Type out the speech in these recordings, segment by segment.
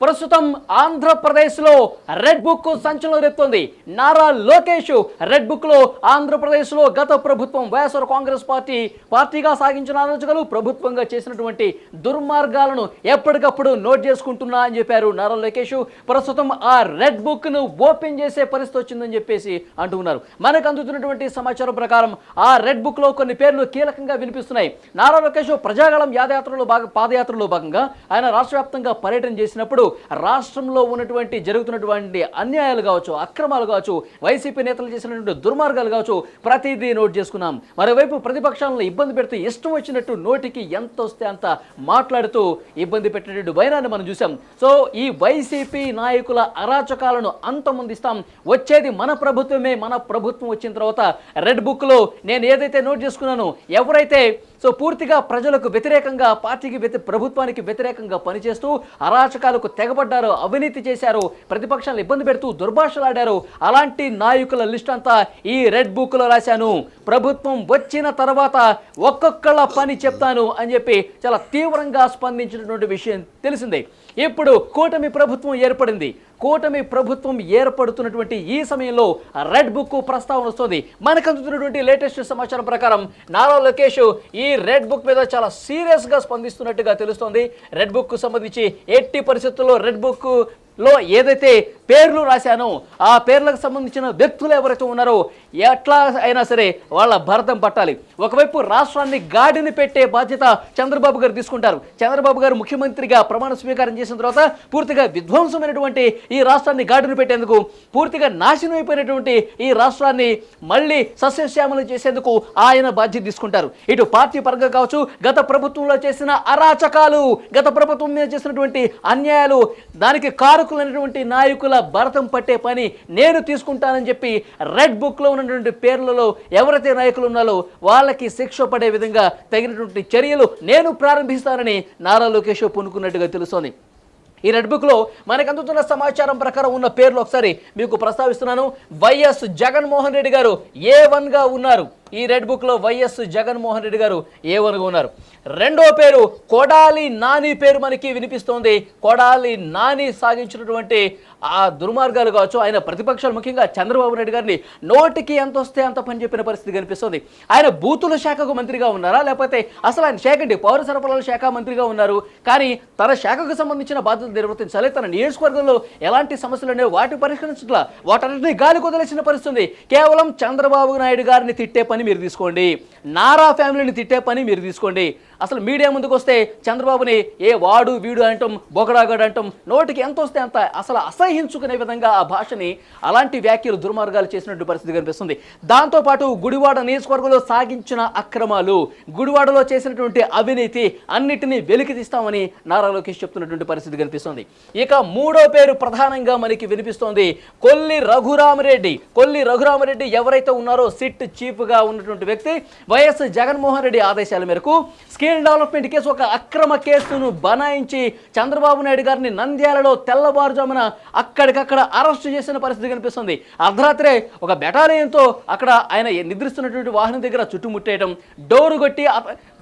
ప్రస్తుతం ఆంధ్రప్రదేశ్లో red book సంచలనం రేపుతోంది. నారా లోకేష్ రెడ్ బుక్లో ఆంధ్రప్రదేశ్లో గత ప్రభుత్వం వైఎస్ఆర్ కాంగ్రెస్ పార్టీ పార్టీగా సాగించిన ఆలోచనలు ప్రభుత్వంగా చేసినటువంటి దుర్మార్గాలను ఎప్పటికప్పుడు నోట్ చేసుకుంటున్నా అని చెప్పారు నారా లోకేష్. ప్రస్తుతం ఆ రెడ్ బుక్ను ఓపెన్ చేసే పరిస్థితి వచ్చిందని చెప్పేసి అంటున్నారు మనకు అందుతున్నటువంటి సమాచారం ప్రకారం ఆ రెడ్ బుక్లో కొన్ని పేర్లు కీలకంగా వినిపిస్తున్నాయి. నారా లోకేష్ ప్రజాగళం యాదయాత్రలో భాగ పాదయాత్రలో భాగంగా ఆయన రాష్ట్ర వ్యాప్తంగా పర్యటన చేసినప్పుడు రాష్ట్రంలో ఉన్నటువంటి జరుగుతున్నటువంటి అన్యాయాలు కావచ్చు అక్రమాలు కావచ్చు వైసీపీ నేతలు చేసినటువంటి దుర్మార్గాలు కావచ్చు ప్రతిదీ నోట్ చేసుకున్నాం. మరోవైపు ప్రతిపక్షాలను ఇబ్బంది పెడితే ఇష్టం వచ్చినట్టు నోటికి ఎంత వస్తే అంత మాట్లాడుతూ ఇబ్బంది పెట్టినటువంటి వైనాన్ని మనం చూసాం సో ఈ వైసీపీ నాయకుల అరాచకాలను అంతమొందిస్తాం. వచ్చేది మన ప్రభుత్వమే మన ప్రభుత్వం వచ్చిన తర్వాత రెడ్ బుక్లో నేను ఏదైతే నోట్ చేసుకున్నానో ఎవరైతే సో పూర్తిగా ప్రజలకు వ్యతిరేకంగా పార్టీకి వ్యతి ప్రభుత్వానికి వ్యతిరేకంగా పనిచేస్తూ అరాచకాలకు తెగబడ్డారు అవినీతి చేశారు ప్రతిపక్షాలను ఇబ్బంది పెడుతూ దుర్భాషలాడారు. అలాంటి నాయకుల లిస్ట్ అంతా ఈ రెడ్ బుక్లో రాశాను. ప్రభుత్వం వచ్చిన తర్వాత ఒక్కొక్కళ్ళ పని చెప్తాను అని చెప్పి చాలా తీవ్రంగా స్పందించినటువంటి విషయం తెలిసిందే. ఇప్పుడు కూటమి ప్రభుత్వం ఏర్పడింది. కూటమి ప్రభుత్వం ఏర్పడుతున్నటువంటి ఈ సమయంలో రెడ్ బుక్ ప్రస్తావన వస్తుంది. మనకు అందుతున్నటువంటి లేటెస్ట్ సమాచారం ప్రకారం నారా లోకేష్ ఈ రెడ్ బుక్ మీద చాలా సీరియస్గా స్పందిస్తున్నట్టుగా తెలుస్తోంది. రెడ్ బుక్ సంబంధించి ఎట్టి పరిస్థితుల్లో రెడ్ బుక్ లో ఏదైతే పేర్లు రాశానో ఆ పేర్లకు సంబంధించిన వ్యక్తులు ఎవరైతే ఉన్నారో ఎట్లా అయినా సరే వాళ్ళ భరతం పట్టాలి. ఒకవైపు రాష్ట్రాన్ని గాడిని పెట్టే బాధ్యత చంద్రబాబు గారు తీసుకుంటారు. చంద్రబాబు గారు ముఖ్యమంత్రిగా ప్రమాణ స్వీకారం చేసిన తర్వాత పూర్తిగా విధ్వంసమైనటువంటి ఈ రాష్ట్రాన్ని గాడిని పెట్టేందుకు పూర్తిగా నాశనం అయిపోయినటువంటి ఈ రాష్ట్రాన్ని మళ్ళీ సస్యశ్యామలం చేసేందుకు ఆయన బాధ్యత తీసుకుంటారు. ఇటు పార్టీ పరంగా కావచ్చు గత ప్రభుత్వంలో చేసిన అరాచకాలు గత ప్రభుత్వం మీద చేసినటువంటి అన్యాయాలు దానికి కారకులైనటువంటి నాయకుల భరతం పట్టే పని నేను తీసుకుంటానని చెప్పి రెడ్ బుక్లో ఉన్నటువంటి పేర్లలో ఎవరైతే నాయకులు ఉన్నారో వాళ్ళకి శిక్ష పడే విధంగా తగినటువంటి చర్యలు నేను ప్రారంభిస్తానని నారా లోకేష్ పూనుకున్నట్టుగా తెలుస్తోంది. ఈ రెడ్ బుక్లో మనకు అందుతున్న సమాచారం ప్రకారం ఉన్న పేర్లు ఒకసారి మీకు ప్రస్తావిస్తున్నాను. వైఎస్ జగన్మోహన్ రెడ్డి గారు ఏ వన్గా ఉన్నారు? ఈ రెడ్ బుక్లో వైఎస్ జగన్మోహన్ రెడ్డి గారు ఏ ఉన్నారు? రెండో పేరు కొడాలి నాని పేరు మనకి వినిపిస్తోంది. కొడాలి నాని సాగించినటువంటి ఆ దుర్మార్గాలు కావచ్చు ఆయన ప్రతిపక్షాలు ముఖ్యంగా చంద్రబాబు నాయుడు గారిని నోటికి ఎంత వస్తే అంత పని చెప్పిన పరిస్థితి కనిపిస్తుంది. ఆయన బూతుల శాఖకు మంత్రిగా ఉన్నారా? లేకపోతే అసలు ఆయన శాఖ అంటే పౌర సరఫరాల శాఖ మంత్రిగా ఉన్నారు. కానీ తన శాఖకు సంబంధించిన బాధ్యతలు నిర్వర్తించాలి. తన నియోజకవర్గంలో ఎలాంటి సమస్యలు ఉన్నాయో వాటిని పరిష్కరించట్లా. వాటన్నింటినీ గాలి కుదలేసిన పరిస్థితుంది కేవలం చంద్రబాబు నాయుడు గారిని తిట్టే పని మీరు తీసుకోండి. నారా ఫ్యామిలీని తిట్టే పని మీరు తీసుకోండి. అసలు మీడియా ముందుకు వస్తే చంద్రబాబుని ఏ వాడు వీడు అంటాం బొగడాగాడు అంటాం నోటికి ఎంత వస్తే అంత అసలు అసహించుకునే విధంగా ఆ భాషని అలాంటి వ్యాఖ్యలు దుర్మార్గాలు చేసినట్టు పరిస్థితి కనిపిస్తుంది. దాంతోపాటు గుడివాడ నియోజకవర్గంలో సాగించిన అక్రమాలు గుడివాడలో చేసినటువంటి అవినీతి అన్నిటినీ వెలికి తీస్తామని నారా లోకేష్ చెప్తున్నటువంటి పరిస్థితి కనిపిస్తుంది. ఇక మూడో పేరు ప్రధానంగా మనకి వినిపిస్తోంది. కొల్లి రఘురామరెడ్డి. కొల్లి రఘురామరెడ్డి ఎవరైతే ఉన్నారో సిట్ చీఫ్గా ఉన్నటువంటి వ్యక్తి వైఎస్ జగన్మోహన్ రెడ్డి ఆదేశాల మేరకు స్కిల్ డెవలప్మెంట్ కేసు ఒక అక్రమ కేసును బనాయించి చంద్రబాబు నాయుడు గారిని నంద్యాలలో తెల్లవారుజామున అక్కడికక్కడ అరెస్ట్ చేసిన పరిస్థితి కనిపిస్తుంది. అర్ధరాత్రే ఒక బెటాలియన్తో అక్కడ ఆయన నిద్రిస్తున్నటువంటి వాహనం దగ్గర చుట్టుముట్టేయడం డోరు కొట్టి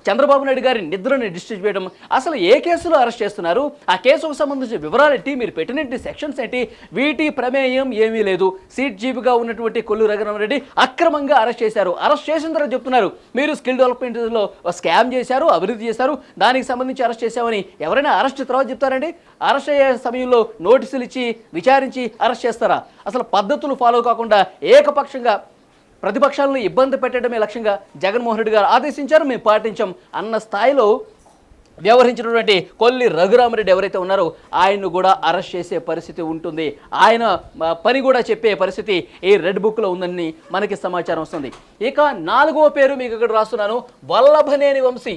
చంద్రబాబు నాయుడు గారి నిద్రను డిస్టర్బ్ చేయడం. అసలు ఏ కేసులో అరెస్ట్ చేస్తున్నారు? ఆ కేసుకు సంబంధించిన వివరాలు ఏంటి? మీరు పెట్టినటువంటి సెక్షన్స్ ఏంటి? వీటి ప్రమేయం ఏమీ లేదు. సీట్ జీబుగా ఉన్నటువంటి కొల్లు రఘురామరెడ్డి అక్రమంగా అరెస్ట్ చేశారు. అరెస్ట్ చేసిన తర్వాత చెప్తున్నారు మీరు స్కిల్ డెవలప్మెంట్లో స్కామ్ చేశారు అభివృద్ధి చేశారు దానికి సంబంధించి అరెస్ట్ చేశామని. ఎవరైనా అరెస్ట్ తర్వాత చెప్తారండి? అరెస్ట్ అయ్యే సమయంలో నోటీసులు ఇచ్చి విచారించి అరెస్ట్ చేస్తారా? అసలు పద్ధతులు ఫాలో కాకుండా ఏకపక్షంగా ప్రతిపక్షాలను ఇబ్బంది పెట్టడమే లక్ష్యంగా జగన్మోహన్ రెడ్డి గారు ఆదేశించారు. మేము పాటించాం అన్న స్థాయిలో వ్యవహరించినటువంటి కొల్లి రఘురామరెడ్డి ఎవరైతే ఉన్నారో ఆయన్ను కూడా అరెస్ట్ చేసే పరిస్థితి ఉంటుంది. ఆయన పని కూడా చెప్పే పరిస్థితి ఈ రెడ్ బుక్లో ఉందని మనకి సమాచారం వస్తుంది. ఇక నాలుగో పేరు మీకు ఇక్కడ రాస్తున్నాను. వల్లభనేని వంశీ.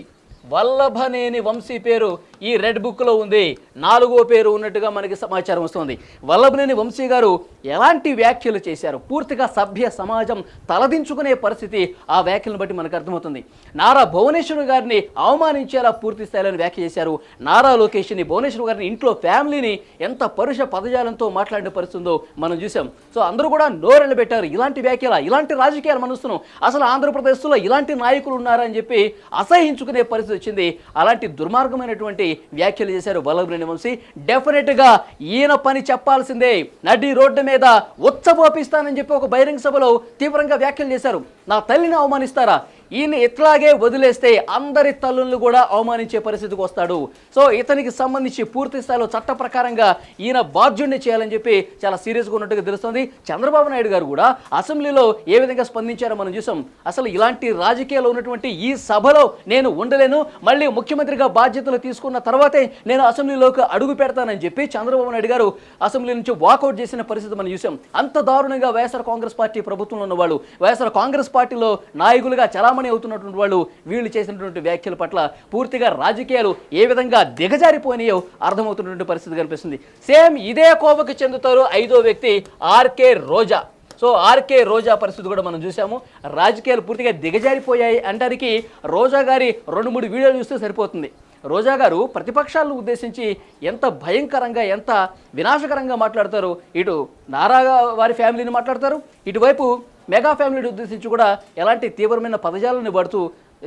వల్లభనేని వంశీ పేరు ఈ రెడ్ బుక్లో ఉంది. నాలుగో పేరు ఉన్నట్టుగా మనకి సమాచారం వస్తుంది. వల్లభనేని వంశీ గారు ఎలాంటి వ్యాఖ్యలు చేశారు? పూర్తిగా సభ్య సమాజం తలదించుకునే పరిస్థితి ఆ వ్యాఖ్యలను బట్టి మనకు అర్థమవుతుంది. నారా భువనేశ్వర్ గారిని అవమానించేలా పూర్తి స్థాయిలో వ్యాఖ్య చేశారు. నారా లోకేష్ని భువనేశ్వర్ గారిని ఇంట్లో ఫ్యామిలీని ఎంత పరుష పదజాలంతో మాట్లాడిన పరిస్థితుందో మనం చూసాం సో అందరూ కూడా నోరెళ్ళు పెట్టారు. ఇలాంటి వ్యాఖ్యల ఇలాంటి రాజకీయాలు మనస్తున్నాం అసలు ఆంధ్రప్రదేశ్లో ఇలాంటి నాయకులు ఉన్నారని చెప్పి అసహించుకునే పరిస్థితి వచ్చింది. అలాంటి దుర్మార్గమైనటువంటి వ్యాఖ్యలు చేశారు వల్లభనేని వంశీ డెఫినెట్గా ఈయన పని చెప్పాల్సిందే. నడి రోడ్డు మీద ఉత్సవోపిస్తానని చెప్పి ఒక బహిరంగ సభలో తీవ్రంగా వ్యాఖ్యలు చేశారు. నా తల్లిని అవమానిస్తారా? ఈయన ఇట్లాగే వదిలేస్తే అందరి తల్లులను కూడా అవమానించే పరిస్థితికి వస్తాడు. సో ఇతనికి సంబంధించి పూర్తి స్థాయిలో చట్ట ప్రకారంగా ఈయన బాధ్యుడిని చేయాలని చెప్పి చాలా సీరియస్గా ఉన్నట్టుగా తెలుస్తుంది. చంద్రబాబు నాయుడు గారు కూడా అసెంబ్లీలో ఏ విధంగా స్పందించారో మనం చూసాం. అసలు ఇలాంటి రాజకీయాలు ఉన్నటువంటి ఈ సభలో నేను ఉండలేను. మళ్ళీ ముఖ్యమంత్రిగా బాధ్యతలు తీసుకున్న తర్వాతే నేను అసెంబ్లీలోకి అడుగు పెడతానని చెప్పి చంద్రబాబు నాయుడు గారు అసెంబ్లీ నుంచి వాకౌట్ చేసిన పరిస్థితి మనం చూసాం. అంత దారుణంగా వైఎస్ఆర్ కాంగ్రెస్ పార్టీ ప్రభుత్వంలో ఉన్న వాళ్ళు వైఎస్ఆర్ కాంగ్రెస్ పార్టీలో నాయకులుగా చాలా చలామణి అవుతున్నటువంటి వాళ్ళు వీళ్ళు చేసినటువంటి వ్యాఖ్యల పట్ల పూర్తిగా రాజకీయాలు ఏ విధంగా దిగజారిపోయినాయో అర్థమవుతున్నటువంటి పరిస్థితి కనిపిస్తుంది. సేమ్ ఇదే కోవకు చెందుతారు ఐదో వ్యక్తి RK Roja. So RK Roja పరిస్థితి కూడా మనం చూసాము రాజకీయాలు పూర్తిగా దిగజారిపోయాయి అంటానికి రోజా గారి రెండు మూడు వీడియోలు చూస్తే సరిపోతుంది. రోజా గారు ప్రతిపక్షాలను ఉద్దేశించి ఎంత భయంకరంగా ఎంత వినాశకరంగా మాట్లాడతారు? ఇటు నారా వారి ఫ్యామిలీని మాట్లాడతారు. ఇటువైపు మెగా ఫ్యామిలీని ఉద్దేశించి కూడా ఎలాంటి తీవ్రమైన పదజాలను పడుతూ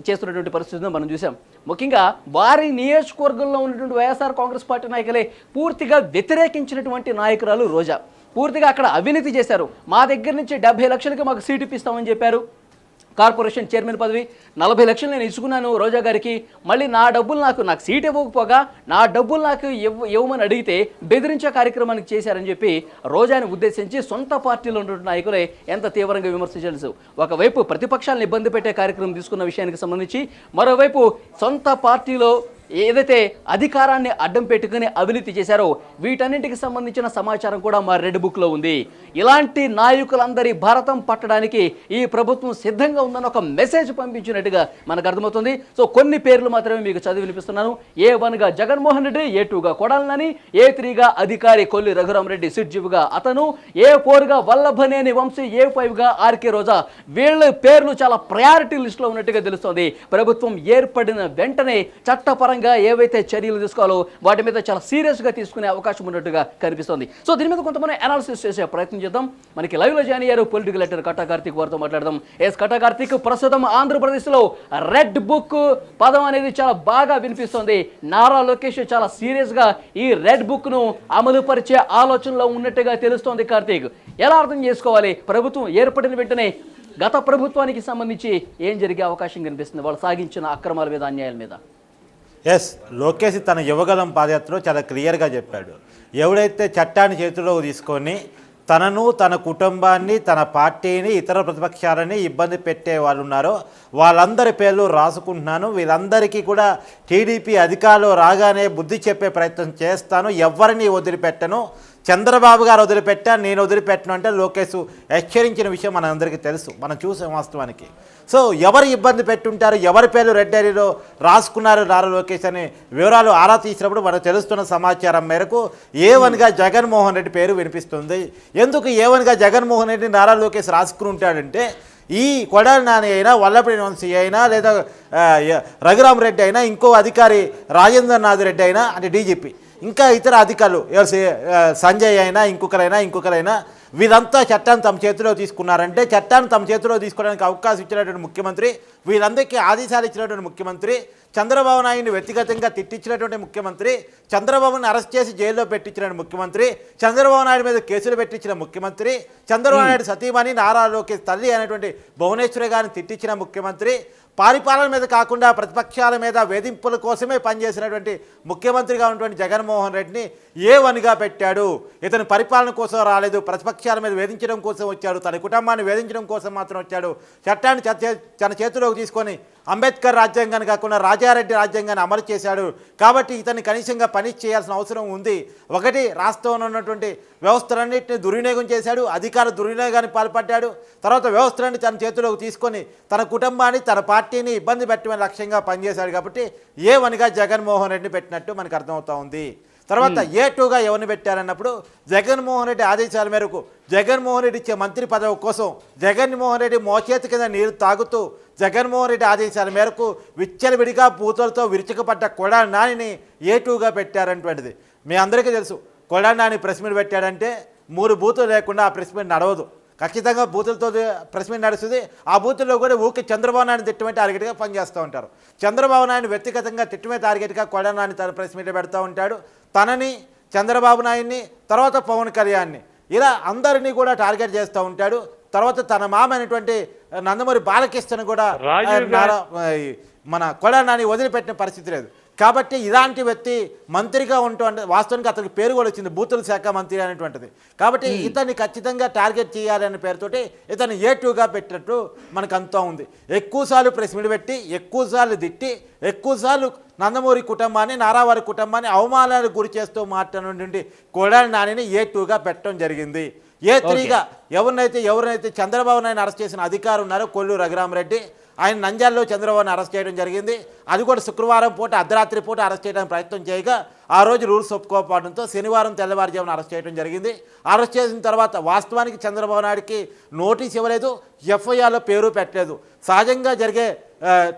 చేస్తున్నటువంటి పరిస్థితిని మనం చూసాం ముఖ్యంగా వారి నియోజకవర్గంలో ఉన్నటువంటి వైఎస్ఆర్ కాంగ్రెస్ పార్టీ నాయకులే పూర్తిగా వ్యతిరేకించినటువంటి నాయకురాలు రోజా. పూర్తిగా అక్కడ అవినీతి చేశారు. మా దగ్గర నుంచి డెబ్బై లక్షలకి మాకు సీటు ఇప్పిస్తామని చెప్పారు. కార్పొరేషన్ చైర్మన్ పదవి. నలభై లక్షలు నేను ఇచ్చుకున్నాను రోజా గారికి. మళ్ళీ నా డబ్బులు నాకు నాకు సీట్ ఇవ్వకపోగా నా డబ్బులు నాకు ఇవ్వ ఇవ్వమని అడిగితే బెదిరించే కార్యక్రమానికి చేశారని చెప్పి రోజాని ఉద్దేశించి సొంత పార్టీలో ఉన్నటువంటి నాయకులే ఎంత తీవ్రంగా విమర్శించాల్సి ఒకవైపు ప్రతిపక్షాలను ఇబ్బంది పెట్టే కార్యక్రమం తీసుకున్న విషయానికి సంబంధించి మరోవైపు సొంత పార్టీలో ఏదైతే అధికారాన్ని అడ్డం పెట్టుకుని అవినీతి చేశారో వీటన్నింటికి సంబంధించిన సమాచారం కూడా మా రెడ్ బుక్లో ఉంది. ఇలాంటి నాయకులందరి భారతం పట్టడానికి ఈ ప్రభుత్వం సిద్ధంగా ఉందని ఒక మెసేజ్ పంపించినట్టుగా మనకు అర్థమవుతుంది. సో కొన్ని పేర్లు మాత్రమే మీకు చదివి వినిపిస్తున్నాను. ఏ వన్గా జగన్మోహన్ రెడ్డి ఏ టూగా కొడాలని ఏ త్రీగా అధికారి కొల్లి రఘురామరెడ్డి సిడ్జీవుగా అతను ఏ ఫోర్గా వల్లభనేని వంశీ ఏ ఫైవ్గా ఆర్కే రోజా వీళ్ళ పేర్లు చాలా ప్రయారిటీ లిస్టులో ఉన్నట్టుగా తెలుస్తోంది. ప్రభుత్వం ఏర్పడిన వెంటనే చట్టపరంగా ఏవైతే చర్యలు తీసుకోవాలో వాటి మీద చాలా సీరియస్గా తీసుకునే అవకాశం ఉన్నట్టుగా కనిపిస్తోంది. సో దీని మీద కొంతమంది అనాలిసిస్ చేసే ప్రయత్నం చేద్దాం. మనకి లైవ్లో జాయిన్ అయ్యారు పొలిటికల్ ఎడిటర్ కట్టా కార్తీక్ వారితో మాట్లాడదాం. ఎస్ కట్టా కార్తీక్ ప్రస్తుతం ఆంధ్రప్రదేశ్లో రెడ్ బుక్ పదం అనేది చాలా బాగా వినిపిస్తోంది. నారా లోకేష్ చాలా సీరియస్గా ఈ రెడ్ బుక్ను అమలు పరిచే ఆలోచనలో ఉన్నట్టుగా తెలుస్తోంది కార్తీక్. ఎలా అర్థం చేసుకోవాలి? ప్రభుత్వం ఏర్పడిన వెంటనే గత ప్రభుత్వానికి సంబంధించి ఏం జరిగే అవకాశం కనిపిస్తుంది? వాళ్ళు సాగించిన అక్రమాల మీద అన్యాయాల మీద. ఎస్ లోకేష్ తన యువగలం పాదయాత్రలో చాలా క్లియర్గా చెప్పాడు. ఎవడైతే చట్టాన్ని చేతిలో తీసుకొని తనను తన కుటుంబాన్ని తన పార్టీని ఇతర ప్రతిపక్షాలని ఇబ్బంది పెట్టే వాళ్ళు ఉన్నారో వాళ్ళందరి పేర్లు రాసుకుంటున్నాను. వీళ్ళందరికీ కూడా టీడీపీ అధికారంలో రాగానే బుద్ధి చెప్పే ప్రయత్నం చేస్తాను. ఎవరిని వదిలిపెట్టను? చంద్రబాబు గారు వదిలిపెట్టా నేను వదిలిపెట్టను అంటే లోకేష్ హెచ్చరించిన విషయం మనందరికీ తెలుసు. మనం చూసాం వాస్తవానికి. సో ఎవరు ఇబ్బంది పెట్టుంటారు ఎవరి పేర్లు రెడ్ డైరీలో రాసుకున్నారు నారా లోకేష్ అనే వివరాలు ఆరా తీసినప్పుడు మనకు తెలుస్తున్న సమాచారం మేరకు ఏ వన్గా జగన్మోహన్ రెడ్డి పేరు వినిపిస్తుంది. ఎందుకు ఏ వన్గా జగన్మోహన్ రెడ్డి నారా లోకేష్ రాసుకుని ఉంటాడంటే ఈ కొడాలి నాని అయినా వల్లపడి వంశీ అయినా లేదా రఘురామ్ రెడ్డి అయినా ఇంకో అధికారి రాజేంద్రనాథ్ రెడ్డి అయినా అంటే డీజీపీ. ఇంకా ఇతర అధికారులు సంజయ్ అయినా ఇంకొకరైనా ఇంకొకరైనా వీళ్ళంతా చట్టాన్ని తమ చేతిలో తీసుకున్నారంటే చట్టాన్ని తమ చేతిలో తీసుకోవడానికి అవకాశం ఇచ్చినటువంటి ముఖ్యమంత్రి వీళ్ళందరికీ ఆదేశాలు ఇచ్చినటువంటి ముఖ్యమంత్రి చంద్రబాబు నాయుడిని వ్యక్తిగతంగా తిట్టించినటువంటి ముఖ్యమంత్రి చంద్రబాబుని అరెస్ట్ చేసి జైల్లో పెట్టించిన ముఖ్యమంత్రి చంద్రబాబు నాయుడు మీద కేసులు పెట్టించిన ముఖ్యమంత్రి చంద్రబాబు నాయుడు సతీమణి నారా లోకేష్ తల్లి అయినటువంటి భువనేశ్వరి గారిని తిట్టించిన ముఖ్యమంత్రి పరిపాలన మీద కాకుండా ప్రతిపక్షాల మీద వేధింపుల కోసమే పనిచేసినటువంటి ముఖ్యమంత్రిగా ఉన్నటువంటి జగన్మోహన్ రెడ్డిని ఏ వనిగా పెట్టాడు? ఇతను పరిపాలన కోసం రాలేదు ప్రతిపక్షాల మీద వేధించడం కోసం వచ్చాడు తన కుటుంబాన్ని వేధించడం కోసం మాత్రం వచ్చాడు చట్టాన్ని తన చేతిలోకి తీసుకొని అంబేద్కర్ రాజ్యాంగాన్ని కాకుండా రాజారెడ్డి రాజ్యాంగాన్ని అమలు చేశాడు. కాబట్టి ఇతన్ని కనీసంగా పని చేయాల్సిన అవసరం ఉంది. ఒకటి రాష్ట్రంలో ఉన్నటువంటి వ్యవస్థలన్నింటినీ దుర్వినియోగం చేశాడు. అధికార దుర్వినియోగానికి పాల్పడ్డాడు. తర్వాత వ్యవస్థలన్నీ తన చేతిలోకి తీసుకొని తన కుటుంబాన్ని తన పార్టీని ఇబ్బంది పెట్టమని లక్ష్యంగా పనిచేశాడు. కాబట్టి ఏ వనిగా జగన్మోహన్ రెడ్డిని పెట్టినట్టు మనకు అర్థమవుతా ఉంది. తర్వాత ఏ టూగా ఎవరిని పెట్టారన్నప్పుడు జగన్మోహన్ రెడ్డి ఆదేశాల మేరకు జగన్మోహన్ రెడ్డి ఇచ్చే మంత్రి పదవి కోసం జగన్మోహన్ రెడ్డి మోచేతి కింద నీరు తాగుతూ జగన్మోహన్ రెడ్డి ఆదేశాల మేరకు విచ్చలవిడిగా పూతలతో విరుచుకుపడ్డ కొడా నానిని ఏ టూగా పెట్టారన్నటువంటిది. మీ అందరికీ తెలుసు కొడా నాని ప్రెస్ మీట్ పెట్టాడంటే మూడు బూతులు లేకుండా ఆ ప్రెస్ మీట్ నడవదు. ఖచ్చితంగా బూతులతో ప్రెస్ మీట్ నడుస్తుంది. ఆ బూతుల్లో కూడా ఊరికి చంద్రబాబు నాయుడు తిట్టమే టార్గెట్గా పనిచేస్తూ ఉంటారు. చంద్రబాబు నాయుడు వ్యక్తిగతంగా తిట్టమే టార్గెట్గా కొడా నాని తన ప్రెస్ మీట్ పెడతా ఉంటాడు. తనని చంద్రబాబు నాయుడిని తర్వాత పవన్ కళ్యాణ్ని ఇలా అందరినీ కూడా టార్గెట్ చేస్తూ ఉంటాడు. తర్వాత తన మామ అయినటువంటి నందమూరి బాలకృష్ణను కూడా మన కొడా నాని వదిలిపెట్టిన పరిస్థితి లేదు. కాబట్టి ఇలాంటి వ్యక్తి మంత్రిగా ఉంటూ అంటే వాస్తవానికి అతనికి పేరు కూడా వచ్చింది బూతుల శాఖ మంత్రి అనేటువంటిది. కాబట్టి ఇతన్ని ఖచ్చితంగా టార్గెట్ చేయాలనే పేరుతోటి ఇతను ఏ టూగా పెట్టినట్టు మనకు అంతా ఉంది ఎక్కువసార్లు ప్రెస్ మీట్ పెట్టి ఎక్కువసార్లు తిట్టి ఎక్కువసార్లు నందమూరి కుటుంబాన్ని నారావారి కుటుంబాన్ని అవమానాలకు గురి చేస్తూ మాట్లాడినటువంటి కొడాలి నానిని ఏ టూగా పెట్టడం జరిగింది. ఏ త్రీగా ఎవరినైతే ఎవరినైతే చంద్రబాబు నాయుడు అరెస్ట్ చేసిన అధికారు ఉన్నారో కొల్లు రఘురామరెడ్డి ఆయన నంజాల్లో చంద్రబాబుని అరెస్ట్ చేయడం జరిగింది. అది కూడా శుక్రవారం పూట అర్ధరాత్రి పూట అరెస్ట్ చేయడానికి ప్రయత్నం చేయగా ఆ రోజు రూల్స్ ఒప్పుకోకపోవడంతో శనివారం తెల్లవారుజామున అరెస్ట్ చేయడం జరిగింది. అరెస్ట్ చేసిన తర్వాత వాస్తవానికి చంద్రబాబు నాయుడికి నోటీస్ ఇవ్వలేదు ఎఫ్ఐఆర్లో పేరు పెట్టలేదు. సహజంగా జరిగే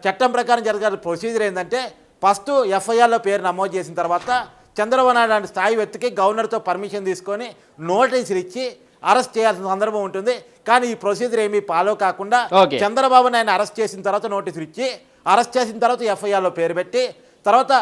చట్టం ప్రకారం జరిగే ప్రొసీజర్ ఏంటంటే ఫస్ట్ ఎఫ్ఐఆర్లో పేరు నమోదు చేసిన తర్వాత చంద్రబాబు నాయుడు లాంటి స్థాయి వ్యక్తికి గవర్నర్తో పర్మిషన్ తీసుకొని నోటీసులు ఇచ్చి అరెస్ట్ చేయాల్సిన సందర్భం ఉంటుంది. కానీ ఈ ప్రొసీజర్ ఏమీ ఫాలో కాకుండా. చంద్రబాబు నాయుడు అరెస్ట్ చేసిన తర్వాత నోటీసులు ఇచ్చి అరెస్ట్ చేసిన తర్వాత ఎఫ్ఐఆర్లో పేరు పెట్టి తర్వాత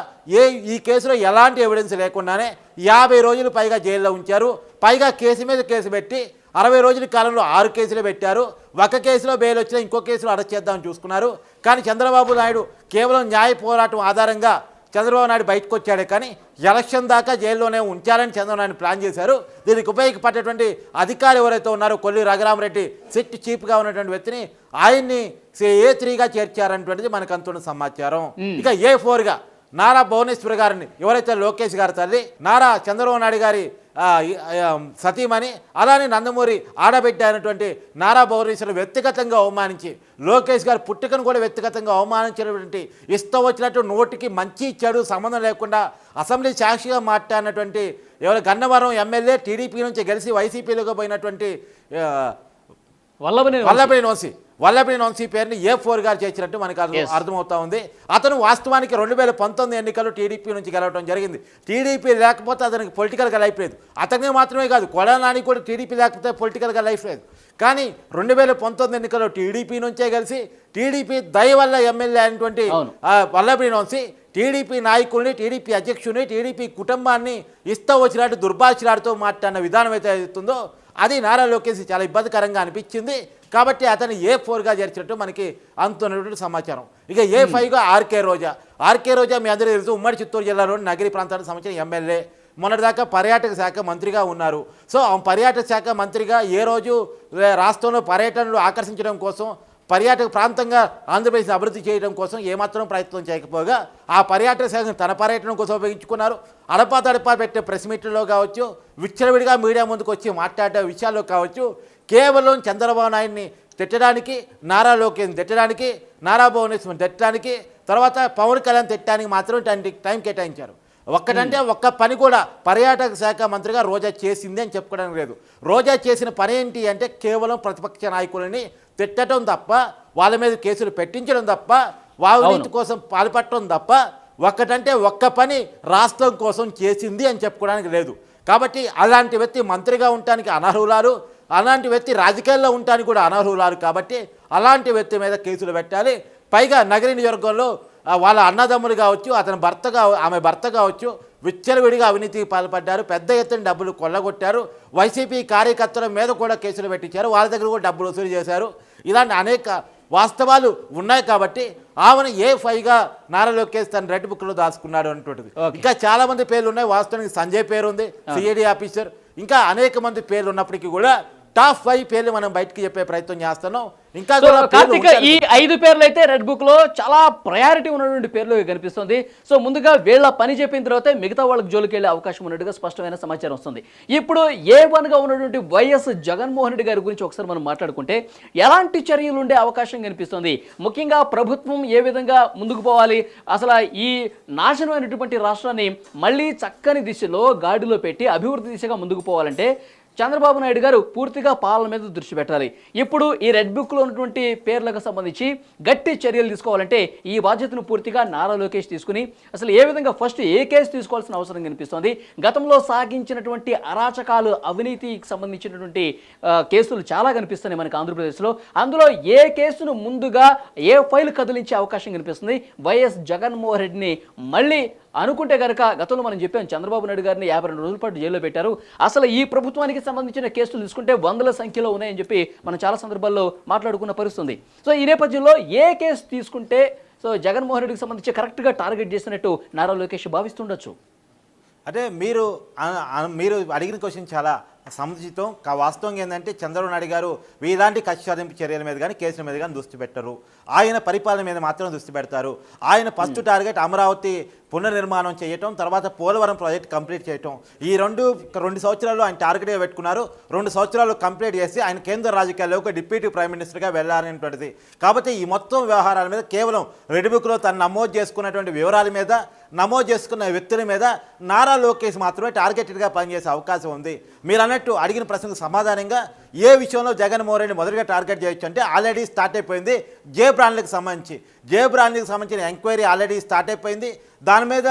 ఏ ఈ కేసులో ఎలాంటి ఎవిడెన్స్ లేకుండానే యాభై రోజులు పైగా జైల్లో ఉంచారు. పైగా కేసు మీద కేసు పెట్టి అరవై రోజుల కాలంలో ఆరు కేసులు పెట్టారు. ఒక కేసులో బెయిల్ వచ్చినా ఇంకో కేసులో అరెస్ట్ చేద్దామని చూసుకున్నారు. కానీ చంద్రబాబు నాయుడు కేవలం న్యాయ పోరాటం ఆధారంగా చంద్రబాబు నాయుడు బయటకు వచ్చాడే కానీ ఎలక్షన్ దాకా జైల్లోనే ఉంచాలని చంద్రబాబు నాయుడు ప్లాన్ చేశారు. దీనికి ఉపయోగపడేటువంటి అధికారి ఎవరైతే ఉన్నారో కొల్లి రఘురామరెడ్డి సిట్ చీఫ్గా ఉన్నటువంటి వ్యక్తిని ఆయన్ని ఏ త్రీగా చేర్చారనేటువంటిది మనకు అంతున్న సమాచారం. ఇక ఏ ఫోర్గా? నారా భువనేశ్వర్ గారిని ఎవరైతే లోకేష్ గారి తల్లి నారా చంద్రబాబు నాయుడు గారి సతీమణి అలానే నందమూరి ఆడబిడ్డ అయినటువంటి నారా భువనేశ్వర్ వ్యక్తిగతంగా అవమానించి లోకేష్ గారి పుట్టుకను కూడా వ్యక్తిగతంగా అవమానించినటువంటి ఇష్టం వచ్చినట్టు నోటికి మంచి ఇచ్చాడు సంబంధం లేకుండా అసెంబ్లీ సాక్షిగా మాట్లాడినటువంటి ఎవరు గన్నవరం ఎమ్మెల్యే టీడీపీ నుంచి గెలిచి వైసీపీలోకి పోయినటువంటి వల్లభనే వల్లభనేని వంశీ వల్లభనేని వంశీ పేరుని ఏ ఫోర్ గారు చేర్చినట్టు మనకు. అర్థమవుతా ఉంది అతను వాస్తవానికి రెండు వేల పంతొమ్మిది ఎన్నికల్లో టీడీపీ నుంచి గెలవడం జరిగింది టీడీపీ లేకపోతే అతనికి పొలిటికల్గా లైఫ్ లేదు అతనికి మాత్రమే కాదు కొడానానికి కూడా టీడీపీ లేకపోతే పొలిటికల్గా లైఫ్ లేదు కానీ రెండు వేల పంతొమ్మిది ఎన్నికల్లో టీడీపీ నుంచే కలిసి టీడీపీ దయ వల్ల ఎమ్మెల్యే అయినటువంటి అవును. ఆ, వల్లభనేని వంశీ టీడీపీ నాయకుల్ని టీడీపీ అధ్యక్షుని టీడీపీ కుటుంబాన్ని ఇస్తా వచ్చినట్టు దుర్భాషలాడుతూ మాట్లాడిన విధానం అయితే అవుతుందో అది నారా లోకేష్ చాలా ఇబ్బందికరంగా అనిపించింది. కాబట్టి అతను ఏ ఫోర్గా చేర్చినట్టు మనకి అందుతున్నటువంటి సమాచారం. ఇక ఏ ఫైవ్గా ఆర్కే రోజా. ఆర్కే రోజా మీ అందరూ తెలుసు ఉమ్మడి చిత్తూరు జిల్లాలోని నగిరి ప్రాంతానికి సంబంధించిన ఎమ్మెల్యే. మొన్నటిదాకా పర్యాటక శాఖ మంత్రిగా ఉన్నారు. సో పర్యాటక శాఖ మంత్రిగా ఏ రోజు రాష్ట్రంలో పర్యటనలు ఆకర్షించడం కోసం పర్యాటక ప్రాంతంగా ఆంధ్రప్రదేశ్ అభివృద్ధి చేయడం కోసం ఏమాత్రం ప్రయత్నం చేయకపోగా ఆ పర్యాటక శాఖను తన పర్యటన కోసం ఉపయోగించుకున్నారు. అడపా తడపా పెట్టే ప్రెస్ మీట్లో కావచ్చు విచ్చలవిడిగా మీడియా ముందుకు వచ్చి మాట్లాడే విషయాల్లో కావచ్చు కేవలం చంద్రబాబు నాయుడిని తిట్టడానికి నారా లోకేష్ తిట్టడానికి నారా భువనేశ్వర్ తిట్టడానికి తర్వాత పవన్ కళ్యాణ్ తిట్టడానికి మాత్రం టైం టైం కేటాయించారు. ఒక్కటంటే ఒక్క పని కూడా పర్యాటక శాఖ మంత్రిగా రోజా చేసింది అని చెప్పుకోవడానికి లేదు. రోజా చేసిన పని ఏంటి అంటే కేవలం ప్రతిపక్ష నాయకులని తిట్టడం తప్ప వాళ్ళ మీద కేసులు పెట్టించడం తప్ప వావినీతి కోసం పాల్పడటం తప్ప ఒక్కటంటే ఒక్క పని రాష్ట్రం కోసం చేసింది అని చెప్పుకోవడానికి లేదు. కాబట్టి అలాంటి వ్యక్తి మంత్రిగా ఉండటానికి అనర్హులారు అలాంటి వ్యక్తి రాజకీయాల్లో ఉండటానికి కూడా అనర్హులారు కాబట్టి అలాంటి వ్యక్తి మీద కేసులు పెట్టాలి. పైగా నగరి నియోజకవర్గంలో వాళ్ళ అన్నదమ్ములు కావచ్చు అతని భర్త కావ ఆమె భర్త కావచ్చు విచ్చలవిడిగా అవినీతికి పాల్పడ్డారు. పెద్ద ఎత్తున డబ్బులు కొల్లగొట్టారు. వైసీపీ కార్యకర్తల మీద కూడా కేసులు పెట్టించారు. వాళ్ళ దగ్గర కూడా డబ్బులు వసూలు చేశారు. ఇలాంటి అనేక వాస్తవాలు ఉన్నాయి కాబట్టి ఆమెను ఏ ఫైవ్గా నారా లోకేష్ తన రెడ్ బుక్లో దాచుకున్నాడు అనేటువంటిది. ఇంకా చాలా మంది పేర్లు ఉన్నాయి. వాస్తవానికి సంజయ్ పేరు ఉంది సిఐడి ఆఫీసర్. ఇంకా అనేక మంది పేర్లు ఉన్నప్పటికీ కూడా టాప్ ఫైవ్ పేర్లు మనం బయటకు చెప్పే ప్రయత్నం చేస్తున్నాం. ఇంకా కార్తిక్. ఈ ఐదు పేర్లు అయితే రెడ్ బుక్లో చాలా ప్రయారిటీ ఉన్నటువంటి పేర్లు కనిపిస్తుంది. సో ముందుగా వీళ్ళ పని చెప్పిన తర్వాత మిగతా వాళ్ళకి జోలికి వెళ్ళే అవకాశం ఉన్నట్టుగా స్పష్టమైన సమాచారం వస్తుంది. ఇప్పుడు ఏ వన్గా ఉన్నటువంటి వైఎస్ జగన్మోహన్ రెడ్డి గారి గురించి ఒకసారి మనం మాట్లాడుకుంటే ఎలాంటి చర్యలు ఉండే అవకాశం కనిపిస్తుంది? ముఖ్యంగా ప్రభుత్వం ఏ విధంగా ముందుకు పోవాలి? అసలు ఈ నాశనమైనటువంటి రాష్ట్రాన్ని మళ్ళీ చక్కని దిశలో గాడిలో పెట్టి అభివృద్ధి దిశగా ముందుకు పోవాలంటే చంద్రబాబు నాయుడు గారు పూర్తిగా పాలన మీద దృష్టి పెట్టాలి. ఇప్పుడు ఈ రెడ్ బుక్లో ఉన్నటువంటి పేర్లకు సంబంధించి గట్టి చర్యలు తీసుకోవాలంటే ఈ బాధ్యతను పూర్తిగా నారా లోకేష్ తీసుకుని అసలు ఏ విధంగా ఫస్ట్ ఏ కేసు తీసుకోవాల్సిన అవసరం కనిపిస్తోంది? గతంలో సాగించినటువంటి అరాచకాలు అవినీతికి సంబంధించినటువంటి కేసులు చాలా కనిపిస్తున్నాయి మనకి ఆంధ్రప్రదేశ్లో. అందులో ఏ కేసును ముందుగా ఏ ఫైల్ కదిలించే అవకాశం కనిపిస్తుంది? వైఎస్ జగన్మోహన్ రెడ్డిని మళ్ళీ అనుకుంటే కనుక గతంలో మనం చెప్పాం చంద్రబాబు నాయుడు గారిని యాభై రెండు రోజుల పాటు జైల్లో పెట్టారు. అసలు ఈ ప్రభుత్వానికి సంబంధించిన కేసులు తీసుకుంటే వందల సంఖ్యలో ఉన్నాయని చెప్పి మనం చాలా సందర్భాల్లో మాట్లాడుకున్న పరిస్థితి ఉంది సో ఈ నేపథ్యంలో ఏ కేసు తీసుకుంటే సో జగన్మోహన్ రెడ్డికి సంబంధించి కరెక్ట్గా టార్గెట్ చేసినట్టు నారా లోకేష్ భావిస్తుండొచ్చు? అంటే మీరు మీరు అడిగిన క్వశ్చన్ చాలా సముచితం. కా వాస్తవంగా ఏంటంటే చంద్రబాబు నాయుడు గారు ఇలాంటి కక్ష సాధింపు చర్యల మీద కానీ కేసుల మీద కానీ దృష్టి పెట్టరు. ఆయన పరిపాలన మీద మాత్రం దృష్టి పెడతారు. ఆయన ఫస్ట్ టార్గెట్ అమరావతి పునర్నిర్మాణం చేయటం తర్వాత పోలవరం ప్రాజెక్ట్ కంప్లీట్ చేయటం. ఈ రెండు రెండు సంవత్సరాలు ఆయన టార్గెట్గా పెట్టుకున్నారు. రెండు సంవత్సరాలు కంప్లీట్ చేసి ఆయన కేంద్ర రాజకీయాల్లో ఒక డిప్యూటీ ప్రైమ్ మినిస్టర్గా వెళ్ళాలనేటువంటిది. కాబట్టి ఈ మొత్తం వ్యవహారాల మీద కేవలం రెడ్ బుక్లో తను నమోదు చేసుకున్నటువంటి వివరాల మీద నమోదు చేసుకున్న వ్యక్తుల మీద నారా లోకేష్ మాత్రమే టార్గెటెడ్గా పనిచేసే అవకాశం ఉంది. మీరు అన్నట్టు అడిగిన ప్రశ్నకు సమాధానంగా ఏ విషయంలో జగన్మోహన్ రెడ్డి మొదటిగా టార్గెట్ చేయొచ్చు అంటే ఆల్రెడీ స్టార్ట్ అయిపోయింది జే బ్రాండ్లకు సంబంధించి. జే బ్రాండ్లకు సంబంధించిన ఎంక్వైరీ ఆల్రెడీ స్టార్ట్ అయిపోయింది. దాని మీద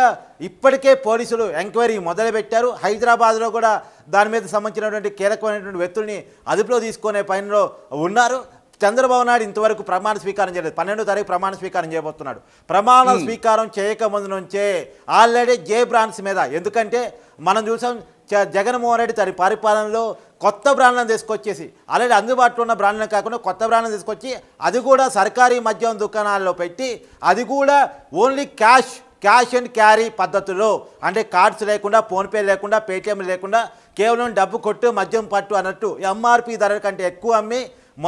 ఇప్పటికే పోలీసులు ఎంక్వైరీ మొదలుపెట్టారు. హైదరాబాద్లో కూడా దాని మీద సంబంధించినటువంటి కీలకమైనటువంటి వ్యక్తుల్ని అదుపులో తీసుకునే పనిలో ఉన్నారు. చంద్రబాబు నాయుడు ఇంతవరకు ప్రమాణ స్వీకారం చేయలేదు. పన్నెండో తారీఖు ప్రమాణ స్వీకారం చేయబోతున్నాడు. ప్రమాణ స్వీకారం చేయకముందు నుంచే ఆల్రెడీ జే బ్రాండ్స్ మీద ఎందుకంటే మనం చూసాం జగన్మోహన్ రెడ్డి తన పరిపాలనలో కొత్త బ్రాండ్లను తీసుకొచ్చేసి ఆల్రెడీ అందుబాటులో ఉన్న బ్రాండ్లను కాకుండా కొత్త బ్రాండ్లను తీసుకొచ్చి అది కూడా సర్కారీ మద్యం దుకాణాల్లో పెట్టి అది కూడా only cash cash and carry పద్ధతిలో అంటే కార్డ్స్ లేకుండా ఫోన్పే లేకుండా పేటిఎం లేకుండా కేవలం డబ్బు కొట్టు మద్యం పట్టు అన్నట్టు ఎంఆర్పి ధర కంటే ఎక్కువ అమ్మి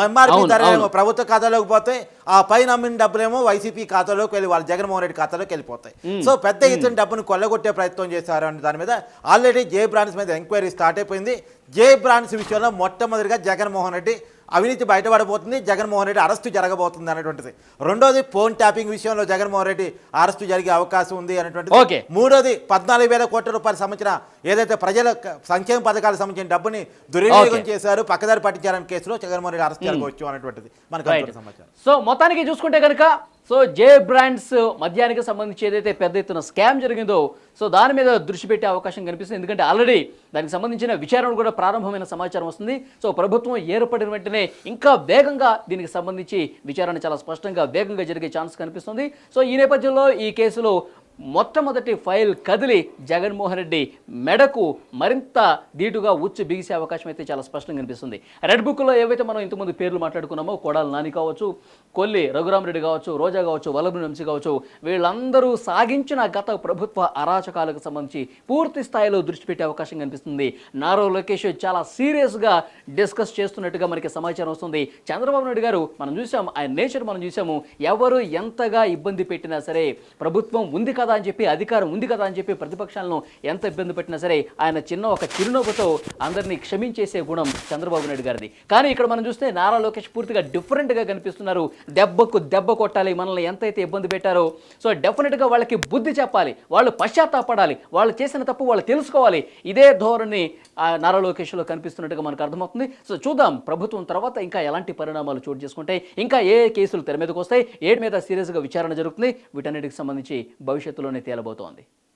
ఎంఆర్పి ధర. ఏమో ప్రభుత్వ ఖాతాలోకి పోతే ఆ పైన అమ్మిన డబ్బులేమో వైసీపీ ఖాతాలోకి వెళ్ళి వాళ్ళ జగన్మోహన్ రెడ్డి ఖాతాలోకి వెళ్ళిపోతాయి. సో పెద్ద ఎత్తున డబ్బును కొల్లగొట్టే ప్రయత్నం చేశారు అనే దాని మీద ఆల్రెడీ జే బ్రాండ్స్ మీద ఎంక్వైరీ స్టార్ట్ అయిపోయింది. జే బ్రాండ్స్ విషయంలో మొట్టమొదటిగా జగన్మోహన్ రెడ్డి అవినీతి బయటపడబోతుంది జగన్మోహన్ రెడ్డి అరెస్టు జరగబోతుంది అనేటువంటిది. రెండోది ఫోన్ ట్యాపింగ్ విషయంలో జగన్మోహన్ రెడ్డి అరెస్టు జరిగే అవకాశం ఉంది అనేటువంటిది. ఓకే. మూడోది పద్నాలుగు వేల కోట్ల రూపాయలు సంబంధించిన ఏదైతే ప్రజల సంక్షేమ పథకాలకు సంబంధించిన డబ్బుని దుర్వినియోగం. చేశారు పక్కదారి పట్టించారని కేసులో జగన్మోహన్ రెడ్డి అరెస్ట్ జరగవచ్చు అనేటువంటిది. మనకు సమాచారం. సో మొత్తానికి చూసుకుంటే కనుక సో జే బ్రాండ్స్ మద్యానికి సంబంధించి ఏదైతే పెద్ద ఎత్తున స్కామ్ జరిగిందో సో దాని మీద దృష్టి పెట్టే అవకాశం కనిపిస్తుంది. ఎందుకంటే ఆల్రెడీ దానికి సంబంధించిన విచారణ కూడా ప్రారంభమైన సమాచారం వస్తుంది. సో ప్రభుత్వం ఏర్పడిన వెంటనే ఇంకా వేగంగా దీనికి సంబంధించి విచారణ చాలా స్పష్టంగా వేగంగా జరిగే ఛాన్స్ కనిపిస్తుంది. సో ఈ నేపథ్యంలో ఈ కేసులో మొట్టమొదటి ఫైల్ కదిలి జగన్మోహన్ రెడ్డి మెడకు మరింత ధీటుగా ఉచ్చు బిగిసే అవకాశం అయితే చాలా స్పష్టంగా కనిపిస్తుంది. రెడ్ బుక్లో ఏవైతే మనం ఇంతకుముందు పేర్లు మాట్లాడుకున్నామో కోడాల నాని కావచ్చు కొల్లి రఘురామరెడ్డి కావచ్చు రోజా కావచ్చు వల్లభుని వంశీ కావచ్చు వీళ్ళందరూ సాగించిన గత ప్రభుత్వ అరాచకాలకు సంబంధించి పూర్తి స్థాయిలో దృష్టి పెట్టే అవకాశం కనిపిస్తుంది. నారో లోకేష్ చాలా సీరియస్గా డిస్కస్ చేస్తున్నట్టుగా మనకి సమాచారం వస్తుంది. చంద్రబాబు నాయుడు గారు మనం చూసాం ఆయన నేచర్ మనం చూసాము ఎవరు ఎంతగా ఇబ్బంది పెట్టినా సరే ప్రభుత్వం ఉంది కదా అని చెప్పి అధికారం ఉంది కదా అని చెప్పి ప్రతిపక్షాలను ఎంత ఇబ్బంది పెట్టినా సరే ఆయన చిన్న ఒక చిరునవ్వుతో అందరినీ క్షమించేసే గుణం చంద్రబాబు నాయుడు గారిది. కానీ ఇక్కడ మనం చూస్తే నారా లోకేష్ పూర్తిగా డిఫరెంట్గా కనిపిస్తున్నారు. దెబ్బకు దెబ్బ కొట్టాలి మనల్ని ఎంతైతే ఇబ్బంది పెట్టారో. సో డెఫినెట్గా వాళ్ళకి బుద్ధి చెప్పాలి. వాళ్ళు పశ్చాత్తాపడాలి. వాళ్ళు చేసిన తప్పు వాళ్ళు తెలుసుకోవాలి. ఇదే ధోరణి ఆ నారా లోకేష్లో కనిపిస్తున్నట్టుగా మనకు అర్థమవుతుంది. సో చూద్దాం. ప్రభుత్వం తర్వాత ఇంకా ఎలాంటి పరిణామాలు చోటు చేసుకుంటే ఇంకా ఏ కేసులు తెర మీదకి వస్తాయి? ఏడు మీద సీరియస్గా విచారణ జరుగుతుంది. వీటన్నిటికి సంబంధించి భవిష్యత్తులోనే తేలబోతోంది.